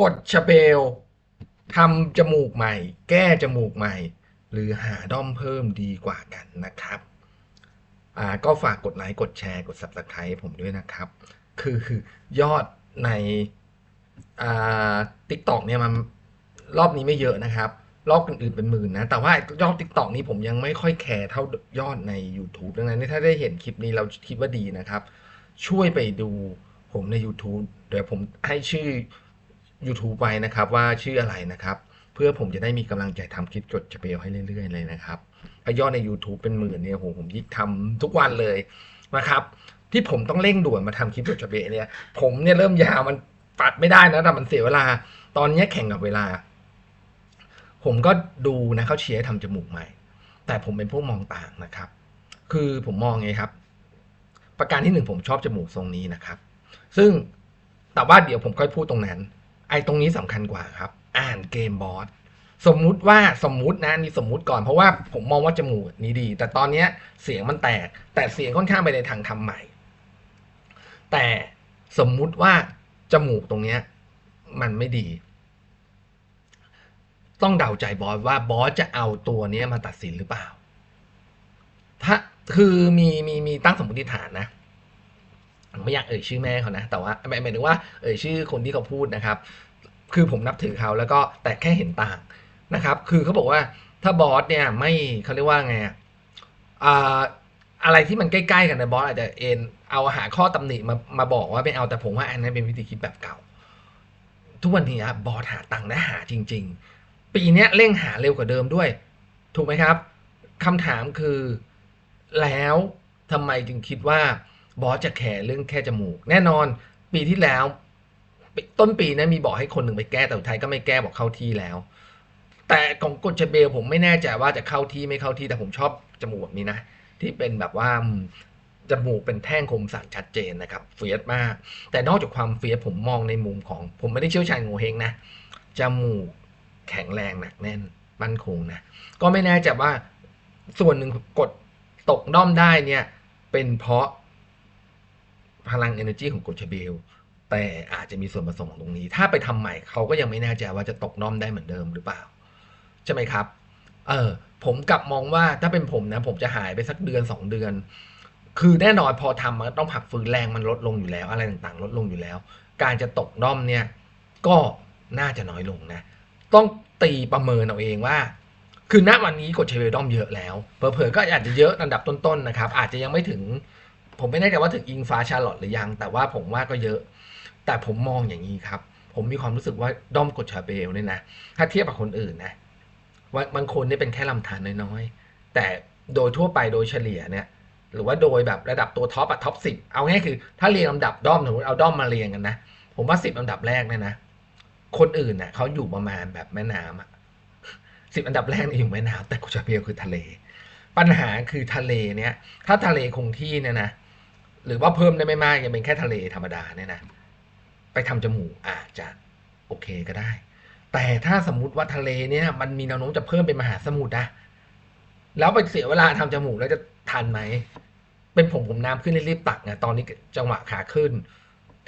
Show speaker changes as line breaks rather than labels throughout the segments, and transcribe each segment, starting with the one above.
กดชเบลทำจมูกใหม่ แก้จมูกใหม่ หรือหาด้อมเพิ่มดีกว่ากันนะครับอ่าก็ฝากกดไลค์กดแชร์กด subscribe ผมด้วยนะครับ คือคือยอดในอ่า TikTok เนี่ยมันรอบนี้ไม่เยอะนะครับ รอบอื่นๆเป็นหมื่นนะ แต่ว่ายอด TikTok นี้ผมยังไม่ค่อยแคร์เท่ายอดใน YouTube ดังนั้นถ้าได้เห็นคลิปนี้เราคิดว่าดีนะครับ ช่วยไปดูผมใน YouTube เดี๋ยวผมให้ชื่อ YouTube ไว้นะครับว่าชื่ออะไรนะครับ เพื่อผมจะได้มีกำลังใจทำคลิปจดจเบลให้เรื่อยๆ เลยนะครับถ้ายอดใน YouTube เป็นหมื่นเนี่ยโหผมยิ่งทำทุกวันเลยนะครับ ที่ผมต้องเร่งด่วนมาทำคลิปจดจเบลเนี่ย ผมเนี่ยเริ่มยาวมันปัดไม่ได้นะแต่มันเสียเวลา ตอนนี้แข่งกับเวลา ผมก็ดูนะเขาเชียร์ทำจมูกใหม่ แต่ผมเป็นพวกมองต่างนะครับ คือผมมองไงครับ ประการที่หนึ่งผมชอบจมูกทรงนี้นะครับ ซึ่งแต่ว่าเดี๋ยวผมค่อยพูดตรงนั้น ไอ้ตรงนี้สำคัญกว่าครับ อ่านเกมบอสสมมุติว่าสมมุตินะนี่สมมุติก่อนเพราะว่าผมมองว่าจมูกนี้ดี แต่ตอนเนี้ยเสียงมันแตก แต่เสียงค่อนข้างไปในทางทำใหม่ แต่สมมุติว่าจมูกตรงเนี้ยมันไม่ดี ต้องเดาใจบอสว่าบอสจะเอาตัวเนี้ยมาตัดสินหรือเปล่า ถ้าคือมีมีมีตั้งสมมติฐานนะ ไม่อยากเอ่ยชื่อแม่เขานะ แต่ว่าหมายถึงว่าเอ่ยชื่อคนที่เขาพูดนะครับ คือผมนับถือเขาแล้วก็แต่แค่เห็นต่างนะครับ คือเขาบอกว่าถ้าบอสเนี่ยไม่เขาเรียกว่าไงอ่าอะไรที่มันใกล้ๆกันนะบอสอาจจะเอ็นเอาหาข้อตำหนิมามาบอกว่าไม่เอาแต่ผมว่าอันนั้นเป็นวิธีคิดแบบเก่า ทุกวันนี้บอสหาตังค์และหาจริง ๆ ปีนี้เร่งหาเร็วกว่าเดิมด้วย ถูกไหมครับคำถามคือแล้วทำไมจึงคิดว่า บอสจะแคร์เรื่องแค่จมูก แน่นอนปีที่แล้ว ต้นปีนะมีบอกให้คนหนึ่งไปแก้แต่สุดท้ายก็ไม่แก้บอกเข้าที่แล้ว แต่ของกดชเบลผมไม่แน่ใจว่าจะเข้าที่ไม่เข้าที่แต่ผมชอบจมูกแบบนี้นะ ที่เป็นแบบว่าจมูกเป็นแท่งคมสันชัดเจนนะครับเฟียสมาก แต่นอกจากความเฟียสผมมองในมุมของ ผมไม่ได้เชี่ยวชาญโงเฮงนะจมูกแข็งแรงหนักแน่นมั่นคงนะก็ไม่แน่ใจว่าส่วนหนึ่งกดตกด้อมได้เนี่ยเป็นเพราะ พลัง energy ของกดชเบล แต่อาจจะมีส่วนผสมของตรงนี้ ถ้าไปทำใหม่เขาก็ยังไม่แน่ใจว่าจะตกน้อมได้เหมือนเดิมหรือเปล่า ใช่ไหมครับ เออผมกลับมองว่าถ้าเป็นผมนะ ผมจะหายไปสักเดือนสองเดือน คือแน่นอนพอทำมันต้องผักฟื้นแรงมันลดลงอยู่แล้ว อะไรต่างๆ ลดลงอยู่แล้ว การจะตกด้อมเนี่ย ก็น่าจะน้อยลงนะ ต้องตีประเมินเอาเองว่า คือณวันนี้กดเชเวลด้อมเยอะแล้ว เผลอๆก็อาจจะเยอะอันดับต้นๆนะครับ อาจจะยังไม่ถึง ผมไม่แน่ใจว่าถึงอิงฟ้าชาร์ลอตหรือยัง แต่ว่าผมว่าก็เยอะ แต่ผมมองอย่างนี้ครับ ผมมีความรู้สึกว่าด้อมกดชาเบลเนี่ยนะ ถ้าเทียบกับคนอื่นนะว่าบางคนนี่เป็นแค่ลำธารน้อยๆ แต่โดยทั่วไปโดยเฉลี่ยเนี่ยหรือว่าโดยแบบระดับตัวท็อปอะท็อปสิบเอาง่ายคือ ถ้าเรียงลำดับด้อมสมมติเอาด้อมมาเรียงกันนะ ผมว่าสิบลำดับแรกเนี่ยนะ คนอื่นน่ะเขาอยู่ประมาณแบบแม่น้ำอะสิบอันดับแรกนี่อยู่แม่น้ำแต่กุชาเบลคือทะเล ปัญหาคือทะเลเนี่ย ถ้าทะเลคงที่เนี่ยนะ หรือว่าเพิ่มได้ไม่มากยังเป็นแค่ทะเลธรรมดาเนี่ยนะ ไปทำจมูกอาจจะโอเคก็ได้ แต่ถ้าสมมติว่าทะเลเนี่ยมันมีแนวโน้มจะเพิ่มเป็นมหาสมุทรนะแล้วไปเสียเวลาทำจมูกแล้วจะทันไหม เป็นผมผมน้ำขึ้นรีบๆตักไงตอนนี้จังหวะขาขึ้น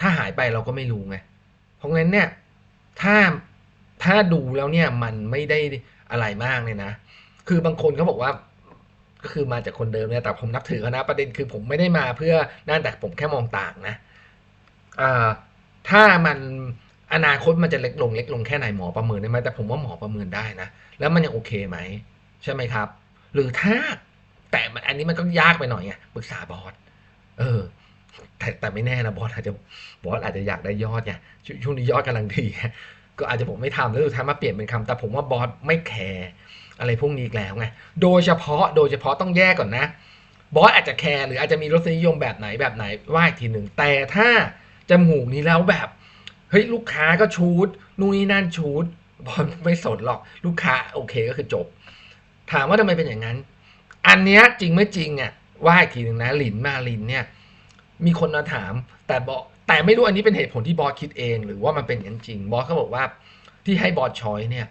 ถ้าหายไปเราก็ไม่รู้ไง เพราะงั้นเนี่ยถ้าถ้าดูแล้วเนี่ยมันไม่ได้อะไรมากเนี่ยนะ คือบางคนเขาบอกว่า คือมาจากคนเดิมเนี่ยแต่ผมนับถือเขานะประเด็นคือผมไม่ได้มาเพื่อนั่นแต่ผมแค่มองต่างนะอถ้ามันอนาคตมันจะเล็กลงเล็กลงแค่ไหนหมอประเมินได้ไหมแต่ผมว่าหมอประเมินได้นะ แล้วมันยังโอเคไหมใช่ไหมครับ หรือถ้าแต่มันอันนี้มันก็ยากไปหน่อยไงปรึกษาบอสเออ แต่แต่ไม่แน่นะบอสอาจจะบอสอาจจะอยากได้ยอดไงชช่วงนี้ยอดกำลังดีก็อาจจะผมไม่ทำแล้วสุดท้ายมาเปลี่ยนเป็นคำแต่ผมว่าบอสไม่แคร์ อะไรพวกนี้อีกแล้วไงโดยเฉพาะโดยเฉพาะต้องแยกก่อนนะบอสอาจจะแคร์หรืออาจจะมีรสนิยมแบบไหนแบบไหนว่าอีกทีหนึ่งแต่ถ้าจมูกนี้แล้วแบบเฮ้ยลูกค้าก็ชูดนู่นนี่นั่นชูดบอสไม่สนหรอกลูกค้าโอเคก็คือจบ ถามว่าทำไมเป็นอย่างนั้น อันเนี้ยจริงไม่จริงอะว่าอีกทีหนึ่งนะหลินมาลินเนี่ยมีคนมาถามแต่บอแต่ไม่รู้อันนี้เป็นเหตุผลที่บอสคิดเอง หรือว่ามันเป็นอย่างจริง บอสเขาบอกว่าที่ให้บอสชอยเนี่ย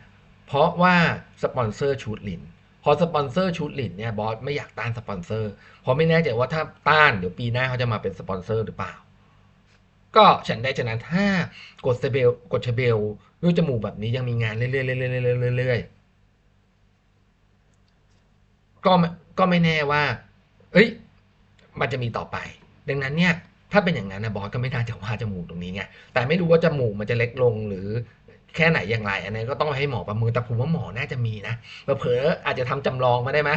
เพราะว่าสปอนเซอร์ชุดลินพอสปอนเซอร์ชุดลินเนี่ยบอสไม่อยากต้านสปอนเซอร์เพราะไม่แน่ใจว่าถ้าต้านเดี๋ยวปีหน้าเขาจะมาเป็นสปอนเซอร์หรือเปล่า ก็ฉันได้ฉะนั้นถ้ากดเซเบลกดเชเบลด้วยจมูกแบบนี้ยังมีงานเรื่อยๆเรื่อยๆเรื่อยๆก็ก็ไม่แน่ว่า เอ้ย มันจะมีต่อไป ดังนั้นเนี่ยถ้าเป็นอย่างนั้นนะบอสก็ไม่น่าจะว่าจมูกตรงนี้ไงแต่ไม่รู้ว่าจมูกมันจะเล็กลงหรือ แค่ไหนอย่างไร อันนี้ก็ต้องให้หมอประเมินแต่ผมว่าหมอน่าจะมีนะเผลออาจจะทำจำลองมาได้ไหม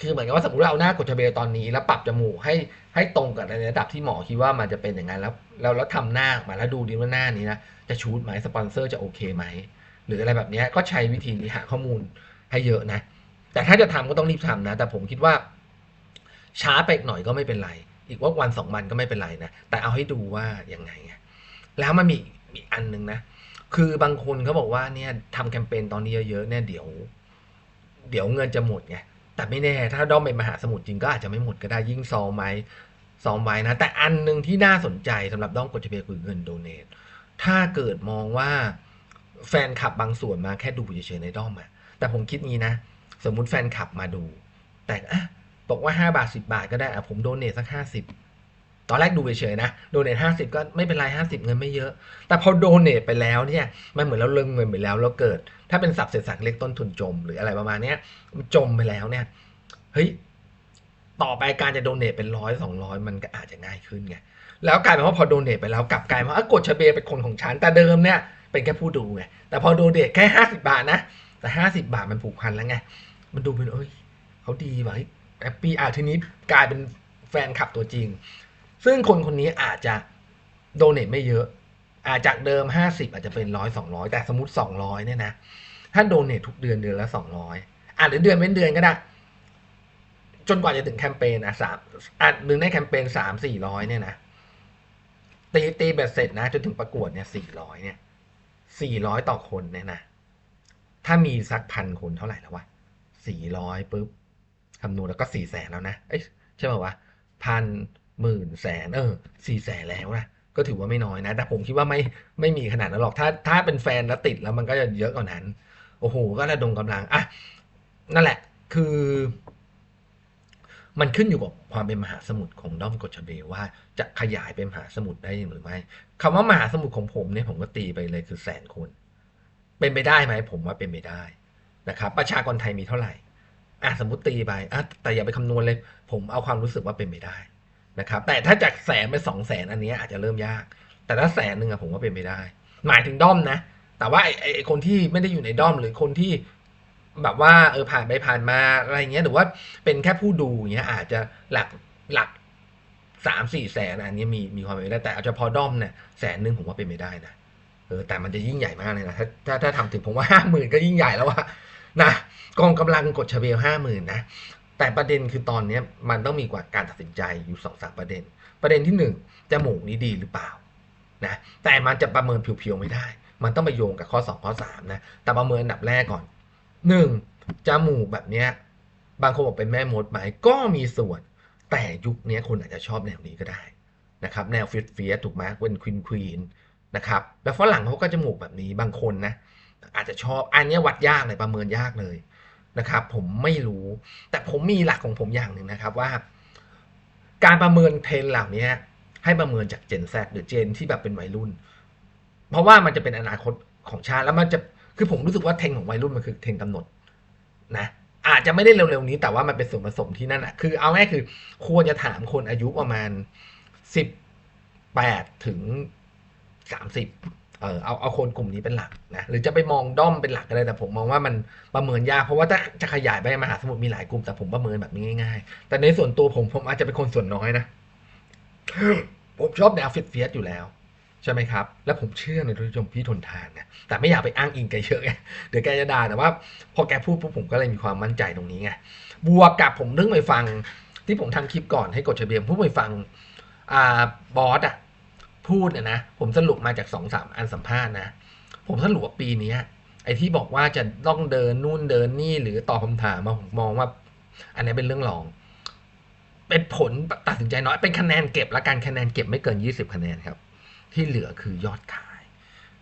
คือเหมือนกับว่าสมมติว่าเอาหน้ากดชเบลตอนนี้ แล้วปรับจมูกให้ให้ตรงกับในระดับที่หมอคิดว่ามันจะเป็นอย่างนั้นแล้วแล้วแล้วทำหน้ามาแล้วดูดีว่าหน้านี้นะจะชูดไหมสปอนเซอร์จะโอเคไหมหรืออะไรแบบนี้ก็ใช้วิธีนี้หาข้อมูลให้เยอะนะ แต่ถ้าจะทำก็ต้องรีบทำนะ แต่ผมคิดว่า ช้าไปอีกหน่อยก็ไม่เป็นไร อีกว่าวันสองวันก็ไม่เป็นไรนะแต่เอาให้ดูว่ายังไงไงแล้วมันมีมีอันหนึ่งนะ คือบางคนเขาบอกว่าเนี่ยทำแคมเปญตอนนี้เยอะๆเนี่ยเดี๋ยว เดี๋ยวเงินจะหมดไงแต่ไม่แน่ ถ้าด้อมเป็นมหาสมุทรจริงก็อาจจะไม่หมดก็ได้ยิ่งซอมไว้ซอมไว้นะ แต่อันหนึ่งที่น่าสนใจสำหรับด้อมกดจะเบคือเงินโดเนทถ้าเกิดมองว่าแฟนคลับบางส่วนมาแค่ดูเฉยๆในด้อมอะแต่ผมคิดงี้นะ สมมุติแฟนคลับมาดู แต่อะบอกว่าห้าบาทสิบาทก็ได้อะผมโดเนทสักห้าสิบ ตอนแรกดูเฉยๆนะโดเนทห้าสิบก็ไม่เป็นไรห้าสิบเงินไม่เยอะ แต่พอโดเนทไปแล้วเนี่ยมันเหมือนเราเลิงเงินไปแล้วแล้วเกิด ถ้าเป็นสับเศษสักเล็กต้นทุนจม หรืออะไรประมาณนี้จมไปแล้วเนี่ยเฮ้ยต่อไปการจะโดเนทเป็นร้อยสองร้อยมันก็อาจจะง่ายขึ้นไงแล้วกลายเป็นว่าพอโดเนทไปแล้วกลับกลายมาว่ากดชเบเป็นคนของฉันแต่เดิมเนี่ยเป็นแค่ผู้ดูไงแต่พอโดเนทแค่ห้าสิบาทนะแต่ห้าสิบาทมันผูกพันแล้วไงมันดูเป็นเอ้ยเขาดีว่ะแอปปี้อะทีนี้กลายเป็นแฟนคลับตัวจริง ซึ่งคนคนนี้อาจจะโดเนทไม่เยอะ อาจจากเดิมห้าสิบอาจจะเป็นร้อยสองร้อยแต่สมมติสองร้อยเนี่ยนะถ้าโดเนททุกเดือนเดือนละสองร้อยอะหรือเดือนเว้นเดือนก็ได้ จนกว่าจะถึงแคมเปญอะสามอะหนึ่งในแคมเปญสามสี่ร้อยเนี่ยนะตีตีเบ็ดเสร็จนะจนถึงประกวดเนี่ยสี่ร้อยเนี่ยสี่ร้อยต่อคนเนี่ยนะถ้ามีสักพันคนเท่าไหร่แล้ววะสี่ร้อยปุ๊บคำนวณแล้วก็สี่แสนแล้วนะ เอ้ยใช่ป่าวะพัน หมื่นแสนเออสี่แสนแล้วนะก็ถือว่าไม่น้อยนะ แต่ผมคิดว่าไม่ไม่มีขนาดนั้นหรอกถ้าถ้าเป็นแฟนแล้วติดแล้วมันก็จะเยอะกว่านั้น โอ้โห ก็ระดมกำลังอะนั่นแหละคือ มันขึ้นอยู่กับความเป็นมหาสมุทรของด้อมกดชเบลว่าจะขยายเป็นมหาสมุทรได้หรือไม่คำว่ามหาสมุทรของผมเนี่ยผมก็ตีไปเลยคือแสนคน เป็นไปได้ไหมผมว่าเป็นไปได้นะครับ ประชากรไทยมีเท่าไหร่อะสมมติตีไปอะแต่อย่าไปคำนวณเลย ผมเอาความรู้สึกว่าเป็นไปได้ นะครับแต่ถ้าจากแสนไปสองแสนอันนี้อาจจะเริ่มยาก แต่ถ้าแสนหนึ่งอะผมว่าเป็นไปได้ หมายถึงด้อมนะ แต่ว่าไอ้ไอคนที่ไม่ได้อยู่ในด้อมหรือคนที่แบบว่าเออผ่านไปผ่านมาอะไรเงี้ยหรือว่าเป็นแค่ผู้ดูเงี้ยอาจจะหลักหลักสามสี่แสนอันนี้มีมีความเป็นไปได้แต่อาเฉพาะด้อมเนี่ยแสนหนึ่งผมว่าเป็นไปได้นะเออแต่มันจะยิ่งใหญ่มากเลยนะถ้าถ้าถ้าทำถึงผมว่าห้าหมื่นก็ยิ่งใหญ่แล้วว่านะกองกำลังกดเฉบียวห้าหมื่นนะ แต่ประเด็นคือตอนนี้มันต้องมีกว่าการตัดสินใจอยู่สองสามประเด็น ประเด็นที่หนึ่งจมูกนี้ดีหรือเปล่านะแต่มันจะประเมินเพียวๆไม่ได้ มันต้องไปโยงกับข้อสองข้อสามนะ แต่ประเมินอันดับแรกก่อนหนึ่งจมูกแบบเนี้ยบางคนบอกเป็นแม่มดไหมก็มีส่วน แต่ยุคนี้คนอาจจะชอบแนวนี้ก็ได้นะครับแนวฟิตเฟียถูกไหมเป็นควีนควีนนะครับแล้วฝรั่งเขาก็จมูกแบบนี้บางคนนะอาจจะชอบอันนี้วัดยากเลยประเมินยากเลย นะครับ ผมไม่รู้ แต่ผมมีหลักของผมอย่างหนึ่งนะครับว่า การประเมินเทรนเหล่านี้ให้ประเมินจากเจน Z หรือเจนที่แบบเป็นวัยรุ่น เพราะว่ามันจะเป็นอนาคตของชาติแล้วมันจะคือผมรู้สึกว่าเทรนของวัยรุ่นมันคือเทรนกำหนดนะอาจจะไม่ได้เร็วๆนี้แต่ว่ามันเป็นส่วนผสมที่นั่นอะคือเอาง่ายคือควรจะถามคนอายุประมาณสิบแปดถึงสามสิบ เออเอาเอาคนกลุ่มนี้เป็นหลักนะหรือจะไปมองด้อมเป็นหลักก็ได้แต่ผมมองว่ามันประเมินยากเพราะว่าถ้าจะขยายไปมหาสมุทรมีหลายกลุ่มแต่ผมประเมินแบบนี้ง่ายๆ แต่ในส่วนตัวผมผมอาจจะเป็นคนส่วนน้อยนะผมชอบแนวฟิตเฟียสอยู่แล้ว ใช่ไหมครับ แล้วผมเชื่อในทุนชมพี่ทนทานนะแต่ไม่อยากไปอ้างอิงแกเยอะไงเดี๋ยวแกจะด่าแต่ว่า พอแกพูดปุ๊บผมก็เลยมีความมั่นใจตรงนี้ไงบวกกับผมเพิ่งไปฟัง ที่ผมทำคลิปก่อนให้กดเฉบียมเพิ่งไปฟังอ่าบอสอะ พูดเนี่ยนะ ผมสรุปมาจากสองสามอันสัมภาษณ์นะ ผมสรุปว่าปีนี้ไอ้ที่บอกว่าจะต้องเดินนู่นเดินนี่หรือตอบคำถามมาผมมองว่า อันนี้เป็นเรื่องรอง เป็นผลตัดสินใจน้อย เป็นคะแนนเก็บและการคะแนนเก็บไม่เกินยี่สิบคะแนนครับ ที่เหลือคือยอดขาย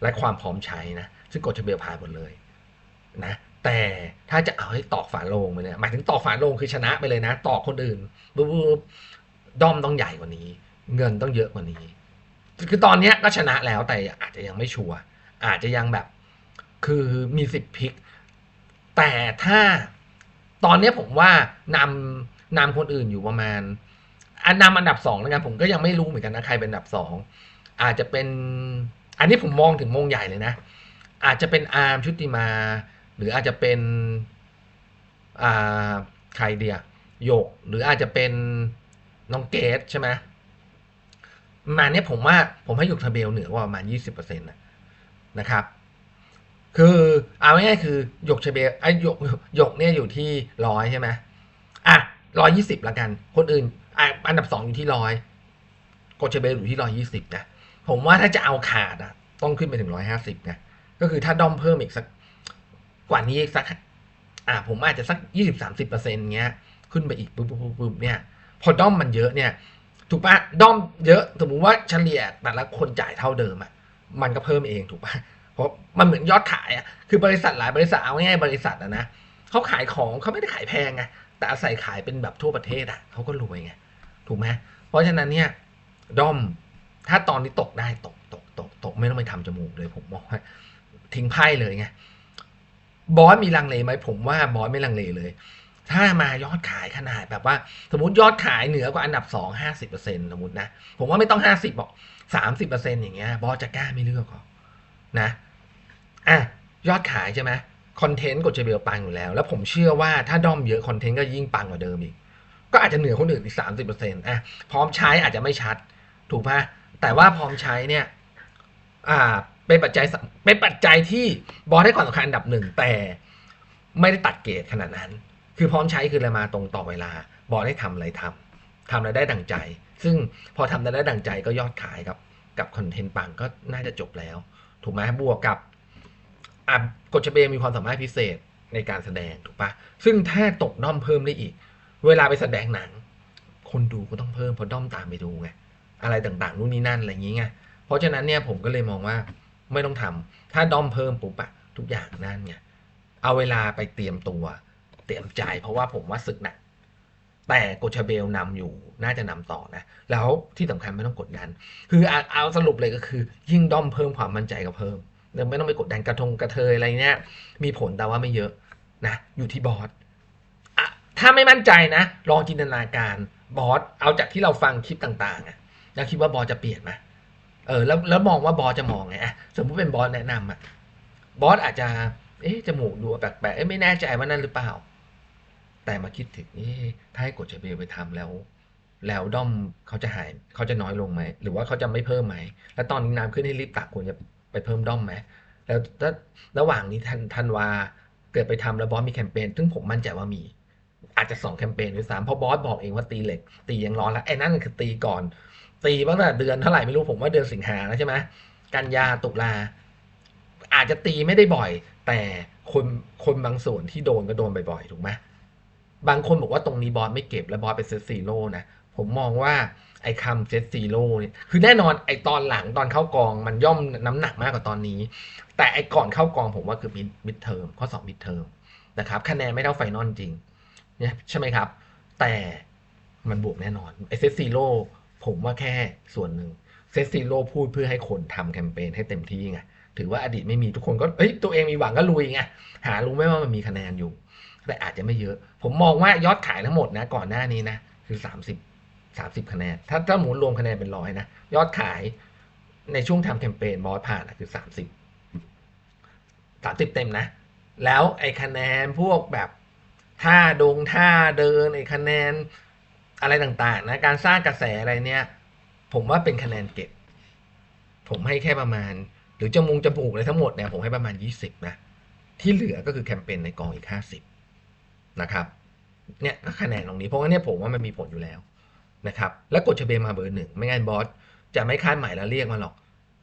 และความพร้อมใช้นะ ซึ่งกดเบียพายหมดเลยนะแต่ถ้าจะเอาให้ตอกฝาโลงไปเนี่ยหมายถึงตอกฝาโลงคือชนะไปเลยนะ ตอกคนอื่นปุ๊บด้อมต้องใหญ่กว่านี้ เงินต้องเยอะกว่านี้ คือตอนนี้ก็ชนะแล้วแต่อาจจะยังไม่ชัวร์อาจจะยังแบบ คือมีสิทธิ์พลิก แต่ถ้าตอนนี้ผมว่านำนำคนอื่นอยู่ประมาณ อันนำอันดับสองแล้วกันผมก็ยังไม่รู้เหมือนกันนะใครเป็นอันดับสองอาจจะเป็น อันนี้ผมมองถึงมงใหญ่เลยนะ อาจจะเป็นอาร์มชุติมา หรืออาจจะเป็นอ่าใครเดียโยก หรืออาจจะเป็นน้องเกตใช่ไหม มาเนี้ยผมว่าผมให้หยกทะเบลเหนือกว่าประมาณยี่สิบเปอร์เซ็นต์นะครับ คือเอาง่ายๆคือหยกเชเบลไอ้หยกหยกเนี่ยอยู่ที่ร้อยใช่ไหมอะร้อยยี่สิบละกัน คนอื่นอะอันดับสองอยู่ที่ร้อยกดเชเบลอยู่ที่ร้อยยี่สิบนะผมว่าถ้าจะเอาขาดอะ ต้องขึ้นไปถึงร้อยห้าสิบนะก็คือถ้าด้อมเพิ่มอีกสักกว่านี้อีกสัก อ่า ผมอาจจะสักยี่สิบสามสิบเปอร์เซ็นต์เงี้ย ขึ้นไปอีกปุ๊บปุ๊บปุ๊บเนี่ย พอด้อมมันเยอะเนี่ย ถูกปะด้อมเยอะสมมติว่าเฉลี่ยแต่ละคนจ่ายเท่าเดิมอะมันก็เพิ่มเองถูกปะเพราะมันเหมือนยอดขายอะคือบริษัทหลายบริษัทเอาง่ายบริษัทอะนะเขาขายของเขาไม่ได้ขายแพงไงแต่อาศัยขายเป็นแบบทั่วประเทศอะเขาก็รวยไงถูกไหมเพราะฉะนั้นเนี่ยด้อมถ้าตอนนี้ตกได้ตกตกตกตกไม่ต้องไปทำจมูกเลยผมมองว่าทิ้งไพ่เลยไงบอสมีลังเลไหมผมว่าบอสไม่ลังเลเลย ถ้ามายอดขายขนาดแบบว่า สมมติยอดขายเหนือกว่าอันดับสองห้าสิบเปอร์เซ็นต์สมมตินะ ผมว่าไม่ต้องห้าสิบบอกสามสิบเปอร์เซ็นต์อย่างเงี้ยบอสจะกล้าไม่เลือกหรอนะอะยอดขายใช่ไหมคอนเทนต์กดเจเบลปังอยู่แล้ว แล้วผมเชื่อว่าถ้าด้อมเยอะคอนเทนต์ก็ยิ่งปังกว่าเดิมอีก ก็อาจจะเหนือคนอื่นอีกสามสิบเปอร์เซ็นต์อะพร้อมใช้อาจจะไม่ชัด ถูกปะแต่ว่าพร้อมใช้เนี่ย อ่า เป็นปัจจัยเป็นปัจจัยที่บอสให้ความสำคัญอันดับหนึ่งแต่ไม่ได้ตัดเกรดขนาดนั้น คือพร้อมใช้คืออะไรมาตรงต่อเวลา บอสได้ทำอะไรทำทำอะไรได้ดังใจ ซึ่งพอทำไรได้ดังใจก็ยอดขายกับกับคอนเทนต์ปังก็น่าจะจบแล้ว ถูกไหมบวกกับอะกดชเบมีความสามารถพิเศษในการแสดงถูกปะซึ่งถ้าตกด้อมเพิ่มได้อีก เวลาไปแสดงหนัง คนดูก็ต้องเพิ่มเพราะด้อมตามไปดูไงอะไรต่างๆนู่นนี่นั่นอะไรอย่างเงี้ยเพราะฉะนั้นเนี่ยผมก็เลยมองว่าไม่ต้องทำถ้าด้อมเพิ่มปุ๊บอะทุกอย่างนั่นไงเอาเวลาไปเตรียมตัว เตรียมใจ เพราะว่าผมว่าศึกหนัก แต่โกชาเบลนำอยู่น่าจะนำต่อนะ แล้วที่สำคัญไม่ต้องกดดัน คือเอาเอาสรุปเลยก็คือ ยิ่งด้อมเพิ่มความมั่นใจก็เพิ่มไม่ต้องไปกดดันกระทงกระเทยอะไรเนี่ยมีผลแต่ว่าไม่เยอะนะอยู่ที่บอสอะถ้าไม่มั่นใจนะ ลองจินตนาการบอสเอาจากที่เราฟังคลิปต่างๆอะแล้วคิดว่าบอสจะเปลี่ยนไหมเออแล้วแล้วมองว่าบอสจะมองไงอะสมมติเป็นบอสแนะนำอะบอสอาจจะเอ๊ะจมูกดูแปลกๆเอ๊ะไม่แน่ใจว่านั่นหรือเปล่า แต่มาคิดถึงเอ๊ถ้าให้กดเจเบลไปทำแล้ว แล้วด้อมเขาจะหายเขาจะน้อยลงไหม หรือว่าเขาจะไม่เพิ่มไหม แล้วตอนนี้น้ำขึ้นให้รีบตักควรจะไปเพิ่มด้อมไหม แล้วถ้าระหว่างนี้ทันทันวาเกิดไปทำแล้วบอสมีแคมเปญซึ่งผมมั่นใจว่ามี อาจจะสองแคมเปญด้วยซ้ำเพราะบอสบอกเองว่าตีเหล็ก ตียังร้อนแล้วไอ้นั่นคือตีก่อน ตีตั้งแต่เดือนเท่าไหร่ไม่รู้ผมว่าเดือนสิงหาแล้วใช่ไหมกันยาตุลาอาจจะตีไม่ได้บ่อย แต่คนคนบางส่วนที่โดนก็โดนบ่อยๆถูกไหม บางคนบอกว่าตรงนี้บอสไม่เก็บแล้วบอสเป็นเซตซีโร่นะผมมองว่าไอ้คำเซตซีโร่เนี่ยคือแน่นอนไอ้ตอนหลังตอนเข้ากองมันย่อมน้ำหนักมากกว่าตอนนี้ แต่ไอ้ก่อนเข้ากองผมว่าคือมิดมิดเทอมข้อสอบมิดเทอมนะครับคะแนนไม่เท่าไฟนอลจริงเนี่ยใช่ไหมครับ แต่มันบวกแน่นอนไอ้เซตซีโร่ผมว่าแค่ส่วนหนึ่งเซตซีโร่พูดเพื่อให้คนทำแคมเปญให้เต็มที่ไงถือว่าอดีตไม่มีทุกคนก็เอ้ยตัวเองมีหวังก็ลุยไงหารู้ไหมว่ามันมีคะแนนอยู่ แต่อาจจะไม่เยอะ ผมมองว่ายอดขายทั้งหมดนะก่อนหน้านี้นะคือสามสิบสามสิบคะแนน ถ้าถ้าหมุนรวมคะแนนเป็นร้อยนะ ยอดขายในช่วงทำแคมเปญบอสผ่านนะคือสามสิบสามสิบเต็มนะ แล้วไอ้คะแนนพวกแบบท่าดงท่าเดินไอ้คะแนนอะไรต่างๆนะการสร้างกระแสอะไรเนี่ย ผมว่าเป็นคะแนนเก็บ ผมให้แค่ประมาณ หรือจมูกจมูกอะไรทั้งหมดเนี่ยผมให้ประมาณยี่สิบนะ ที่เหลือก็คือแคมเปญในกองอีกห้าสิบ นะครับเนี่ยก็คะแนนตรงนี้เพราะว่าเนี่ยผมว่ามันมีผลอยู่แล้วนะครับแล้วกดชเบลมาเบอร์หนึ่งไม่งั้นบอสจะไม่คาดหมายแล้วเรียกมาหรอก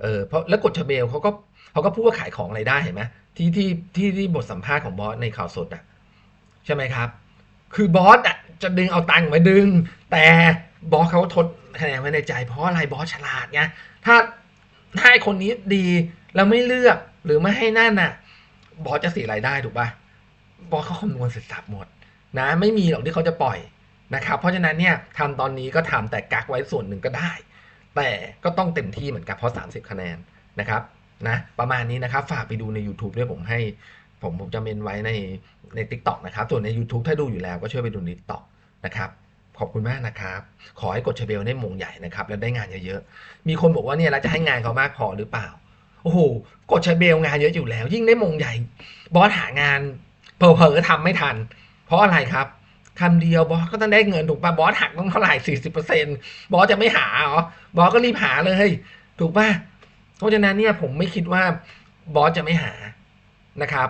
เออเพราะแล้วกดชเบลเขาก็เขาก็พูดว่าขายของอะไรได้เห็นไหมที่ที่ที่ที่บทสัมภาษณ์ของบอสในข่าวสดอะใช่ไหมครับ คือบอสอะจะดึงเอาตังค์มาดึง แต่บอสเขาทดคะแนนไว้ในใจเพราะอะไรบอสฉลาดไงถ้าถ้าไอ้คนนี้ดีแล้วไม่เลือกหรือไม่ให้นั่นน่ะ บอสจะเสียรายได้ถูกปะ บอสเขาคำนวณเสร็จสับหมดนะไม่มีหรอกที่เขาจะปล่อยนะครับ เพราะฉะนั้นเนี่ยทำตอนนี้ก็ทำแต่กักไว้ส่วนหนึ่งก็ได้ แต่ก็ต้องเต็มที่เหมือนกันเพราะ 30 คะแนนนะครับนะประมาณนี้นะครับ ฝากไปดูใน YouTube ด้วยผมให้ผมผมจะเมนไว้ในใน t ิ k t o k นะครับ ส่วนใน YouTube ถ้าดูอยู่แล้วก็ช่วยไปดูใน t ิ k t o k นะครับ ขอบคุณมากนะครับ ขอให้กดเชเบลได้มงใหญ่นะครับ แล้วได้งานเยอะๆ มีคนบอกว่าเนี่ยเราจะให้งานเขามากพอหรือเปล่า โอ้โห กดเชเบลงานเยอะอยู่แล้ว ยิ่งได้มงใหญ่ บอสหางาน เผลอๆทำไม่ทัน เพราะอะไรครับคำเดียวบอสก็ต้องได้เงินถูกป่ะบอสหักต้องเท่าไหร่สี่สิบเปอร์เซ็นบอสจะไม่หาเหรอบอสก็รีบหาเลย ถูกป่ะเพราะฉะนั้นเนี่ยผมไม่คิดว่าบอสจะไม่หานะครับ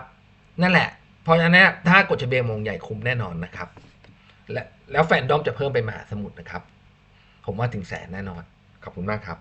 นั่นแหละ เพราะฉะนั้นถ้ากดเชเบลมงใหญ่คุ้มแน่นอนนะครับ และแล้วแฟนดอมจะเพิ่มไปมหาสมุทรนะครับ ผมว่าถึงแสนแน่นอน ขอบคุณมากครับ